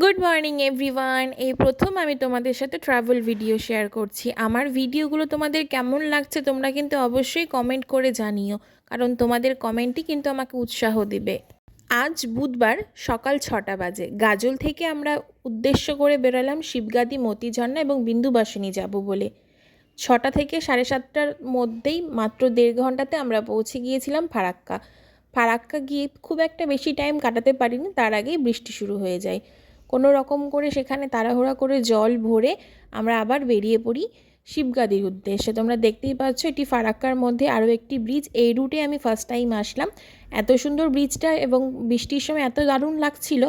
Good morning everyone এই প্রথম আমি তোমাদের সাথে ট্রাভেল ভিডিও শেয়ার করছি। আমার ভিডিওগুলো তোমাদের কেমন লাগছে তোমরা কিন্তু অবশ্যই কমেন্ট করে জানিও, কারণ তোমাদের কমেন্টই কিন্তু আমাকে উৎসাহ দিবে। আজ বুধবার সকাল ছটা বাজে। গাজল থেকে আমরা উদ্দেশ্য করে বেরোলাম শিবগাদি, মতিঝর্ণা এবং বিন্দুবাসিনী যাব বলে। ছটা থেকে সাড়ে সাতটার মধ্যেই মাত্র দেড় ঘন্টাতে আমরা পৌঁছে গিয়েছিলাম ফারাক্কা। ফারাক্কা গিয়ে খুব একটা বেশি টাইম কাটাতে পারিনি, তার আগেই বৃষ্টি শুরু হয়ে যায়। কোনো রকম করে সেখানে তাড়াহুড়া করে জল ভরে আমরা আবার বেরিয়ে পড়ি শিবগাদির উদ্দেশ্যে। তোমরা দেখতেই পাচ্ছ এটি ফারাক্কার মধ্যে আরও একটি ব্রিজ। এই রুটে আমি ফার্স্ট টাইম আসলাম। এত সুন্দর ব্রিজটা এবং বৃষ্টির সময় এত দারুণ লাগছিল,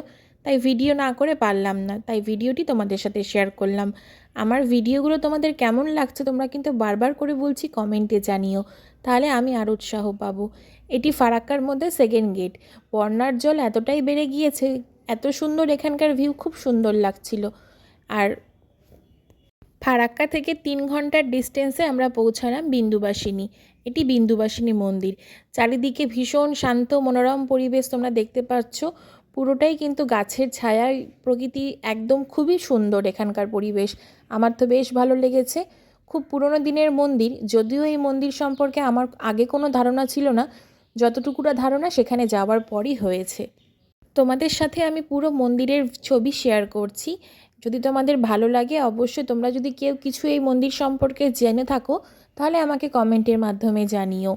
তাই ভিডিও না করে পারলাম না। তাই ভিডিওটি তোমাদের সাথে শেয়ার করলাম। আমার ভিডিওগুলো তোমাদের কেমন লাগছে তোমরা কিন্তু বারবার করে বলছি কমেন্টে জানিও। তাহলে আমি আর উৎসাহ পাবো। এটি ফারাক্কার মধ্যে সেকেন্ড গেট বন্যার জল এতটাই বেড়ে গিয়েছে এত সুন্দর এখানকার ভিউ খুব সুন্দর লাগছিল। আর ফারাক্কা থেকে তিন ঘণ্টার ডিস্টেন্সে আমরা পৌঁছালাম বিন্দুবাসিনী। এটি বিন্দুবাসিনী মন্দির। চারিদিকে ভীষণ শান্ত, মনোরম পরিবেশ তোমরা দেখতে পাচ্ছ। পুরোটাই কিন্তু গাছের ছায়ায়। প্রকৃতি একদম খুবই সুন্দর এখানকার পরিবেশ। আমার তো বেশ ভালো লেগেছে। খুব পুরনো দিনের মন্দির। যদিও এই মন্দির সম্পর্কে আমার আগে কোনো ধারণা ছিল না। যতটুকুটা ধারণা সেখানে যাওয়ার পরই হয়েছে। তোমাদের সাথে আমি পুরো মন্দিরের ছবি শেয়ার করছি। যদি তোমাদের ভালো লাগে, অবশ্যই তোমরা যদি কেউ কিছু এই মন্দির সম্পর্কে জেনে থাকো, তাহলে আমাকে কমেন্টের মাধ্যমে জানিও।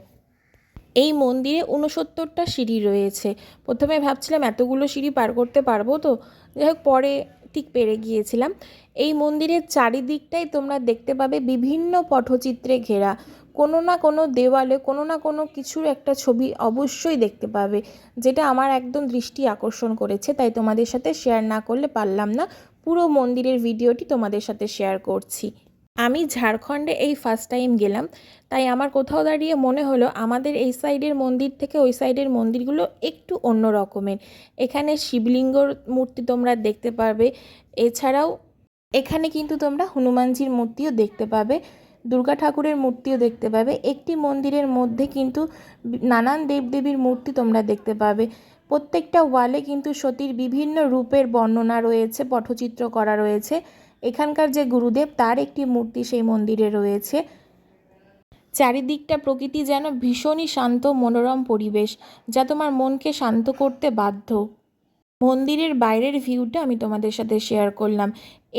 এই মন্দিরে উনসত্তরটা সিঁড়ি রয়েছে। প্রথমে ভাবছিলাম এতগুলো সিঁড়ি পার করতে পারব তো, যাই হোক পরে ঠিক পেরে গিয়েছিলাম। এই মন্দিরের চারিদিকটাই তোমরা দেখতে পাবে বিভিন্ন পটচিত্রে ঘেরা। কোনো না কোনো দেওয়ালে কোনো না কোনো কিছুর একটা ছবি অবশ্যই দেখতে পাবে, যেটা আমার একদম দৃষ্টি আকর্ষণ করেছে, তাই তোমাদের সাথে শেয়ার না করলে পারলাম না। পুরো মন্দিরের ভিডিওটি তোমাদের সাথে শেয়ার করছি। আমি ঝাড়খণ্ডে এই ফার্স্ট টাইম গেলাম, তাই আমার কোথাও দাঁড়িয়ে মনে হলো আমাদের এই সাইডের মন্দির থেকে ওই সাইডের মন্দিরগুলো একটু অন্য রকমের। এখানে শিবলিঙ্গর মূর্তি তোমরা দেখতে পারবে এছাড়াও এখানে কিন্তু তোমরা হনুমানজির মূর্তিও দেখতে পাবে। দুর্গা ঠাকুরের মূর্তিও দেখতে পাবে। একটি মন্দিরের মধ্যে কিন্তু নানান দেবদেবীর মূর্তি তোমরা দেখতে পাবে। প্রত্যেকটা ওয়ালে কিন্তু সতীর বিভিন্ন রূপের বর্ণনা রয়েছে, পটচিত্র করা রয়েছে। এখানকার যে গুরুদেব, তার একটি মূর্তি সেই মন্দিরে রয়েছে। চারিদিকটা প্রকৃতি যেন ভীষণই শান্ত, মনোরম পরিবেশ, যা তোমার মনকে শান্ত করতে বাধ্য। মন্দিরের বাইরের ভিউটা আমি তোমাদের সাথে শেয়ার করলাম।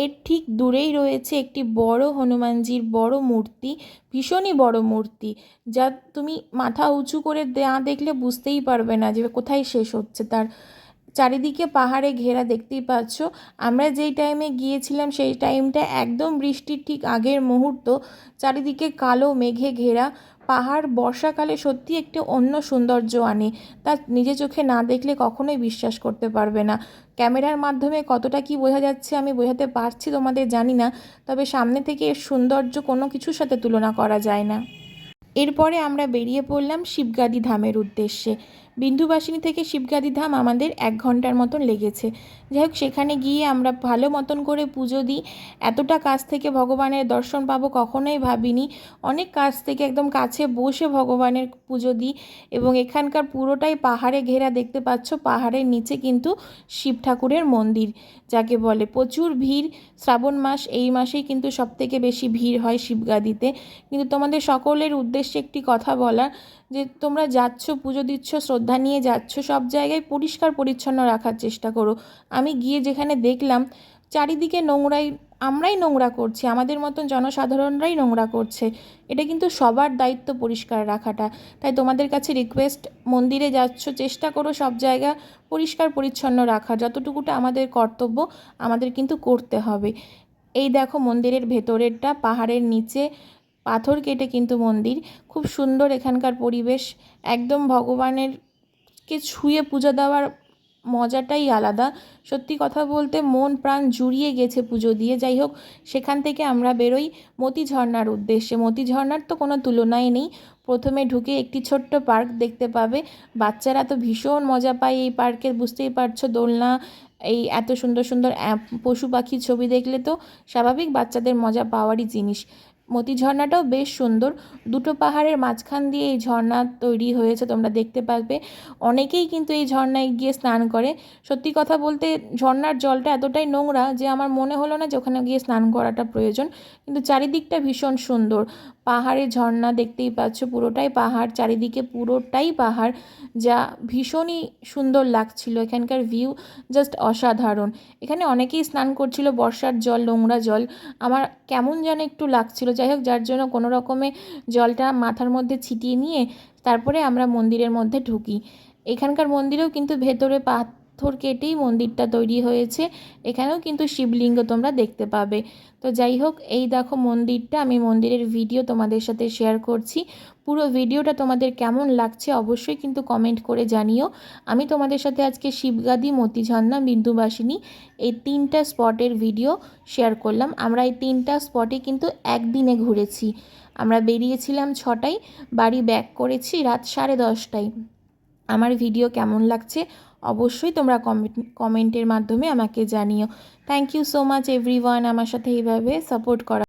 এর ঠিক দূরেই রয়েছে একটি বড় হনুমানজির বড় মূর্তি, ভীষণই বড় মূর্তি, যা তুমি মাথা উঁচু করে না দেখলে বুঝতেই পারবে না যে কোথায় শেষ হচ্ছে। তার চারিদিকে পাহাড়ে ঘেরা দেখতেই পাচ্ছ। আমরা যেই টাইমে গিয়েছিলাম সেই টাইমটা একদম বৃষ্টির ঠিক আগের মুহূর্ত, চারিদিকে কালো মেঘে ঘেরা পাহাড় বর্ষাকালে সত্যি একটি অন্য সৌন্দর্য আনে, তা নিজে চোখে না দেখলে কখনোই বিশ্বাস করতে পারবে না। ক্যামেরার মাধ্যমে কতটা কি বোঝা যাচ্ছে আমি বোঝাতে পারছি তোমাদের জানি না, তবে সামনে থেকে এর সৌন্দর্য কোনো কিছুর সাথে তুলনা করা যায় না। এরপরে আমরা বেরিয়ে পড়লাম শিবগাদি ধামের উদ্দেশ্যে। বিন্দুবাসিনী থেকে শিবগাদি ধাম আমাদের এক ঘণ্টার মতন লেগেছে। যাই হোক সেখানে গিয়ে আমরা ভালো মতন করে পুজো দিই। এতটা কাছ থেকে ভগবানের দর্শন পাবো কখনোই ভাবিনি। অনেক কাছ থেকে একদম কাছে বসে ভগবানের পুজো দিই এবং এখানকার পুরোটাই পাহাড়ে ঘেরা দেখতে পাচ্ছ। পাহাড়ের নিচে কিন্তু শিব ঠাকুরের মন্দির, যাকে বলে। প্রচুর ভিড়। শ্রাবণ মাস, এই মাসেই কিন্তু সবথেকে বেশি ভিড় হয় শিবগাদিতে। কিন্তু তোমাদের সকলের উদ্দেশ্যে একটি কথা বলা যে তোমরা যাচ্ছ, পুজো দিচ্ছ, শ্রদ্ধা নিয়ে যাচ্ছ, সব জায়গায় পরিষ্কার পরিচ্ছন্ন রাখার চেষ্টা করো। আমি গিয়ে যেখানে দেখলাম, চারিদিকে নোংরাই, আমরাই নোংরা করছি, আমাদের মতন জনসাধারণরাই নোংরা করছে। এটা কিন্তু সবার দায়িত্ব পরিষ্কার রাখাটা। তাই তোমাদের কাছে রিকোয়েস্ট মন্দিরে যাচ্ছ, চেষ্টা করো সব জায়গা পরিষ্কার পরিচ্ছন্ন রাখা। যতটুকুটা আমাদের কর্তব্য, আমাদের কিন্তু করতে হবে। এই দেখো মন্দিরের ভেতরেরটা, পাহাড়ের নিচে পাথর কেটে কিন্তু মন্দির। খুব সুন্দর এখানকার পরিবেশ। একদম ভগবানের কে ছুঁয়ে পুজো দেওয়ার মজাটাই আলাদা। সত্যি কথা বলতে মন প্রাণ জুড়িয়ে গেছে পুজো দিয়ে। যাই হোক, সেখান থেকে আমরা বেরোই মতি ঝর্নার উদ্দেশ্যে। মতি ঝর্নার তো কোনো তুলনাই নেই। প্রথমে ঢুকে একটি ছোট্ট পার্ক দেখতে পাবে। বাচ্চারা তো ভীষণ মজা পায় এই পার্কে বুঝতেই পারছ, দোলনা, এই এত সুন্দর সুন্দর পশু পাখির ছবি দেখলে তো স্বাভাবিক বাচ্চাদের মজা পাওয়ারই জিনিস। মতি ঝর্ণাটাও বেশ সুন্দর। দুটো পাহাড়ের মাঝখান দিয়ে এই ঝর্ণা তৈরি হয়েছে, তোমরা দেখতে পাবে অনেকেই কিন্তু এই ঝর্ণায় গিয়ে স্নান করে। সত্যি কথা বলতে, ঝর্ণার জলটা এতটাই নোংরা যে আমার মনে হলো না যে ওখানে গিয়ে স্নান করাটা প্রয়োজন। কিন্তু চারিদিকটা ভীষণ সুন্দর। পাহাড়ে ঝর্ণা দেখতেই পাচ্ছ, পুরোটাই পাহাড়, চারিদিকে পুরোটাই পাহাড়, যা ভীষণই সুন্দর লাগছিল। এখানকার ভিউ জাস্ট অসাধারণ। এখানে অনেকেই স্নান করছিল, বর্ষার জল, নোংরা জল। আমার কেমন যেন একটু লাগছিল। যাই হোক, যার জন্য কোনো রকমে জলটা মাথার মধ্যে ছিটিয়ে নিয়ে তারপরে আমরা মন্দিরের মধ্যে ঢুকি। এখানকার মন্দিরেও কিন্তু ভেতরে পাথর কেটেই মন্দিরটা তৈরি হয়েছে। এখানেও কিন্তু শিবলিঙ্গ তোমরা দেখতে পাবে। তো যাই হোক, এই দেখো মন্দিরটা। আমি মন্দিরের ভিডিও তোমাদের সাথে শেয়ার করছি। পুরো ভিডিওটা তোমাদের কেমন লাগছে অবশ্যই কিন্তু কমেন্ট করে জানিও। আমি তোমাদের সাথে আজকে শিবগাদি মতিঝর্ণা বিন্দুবাসিনী এই তিনটা স্পটের ভিডিও শেয়ার করলাম। আমরা এই তিনটা স্পটে কিন্তু একদিনে ঘুরেছি। আমরা বেরিয়েছিলাম ছটায়, বাড়ি ব্যাক করেছি রাত সাড়ে দশটায়। আমার ভিডিও কেমন লাগছে অবশ্যই তোমরা কমেন্ট কমেন্টের মাধ্যমে আমাকে জানিও। Thank you so much everyone আমার সাথে এইভাবে সাপোর্ট করা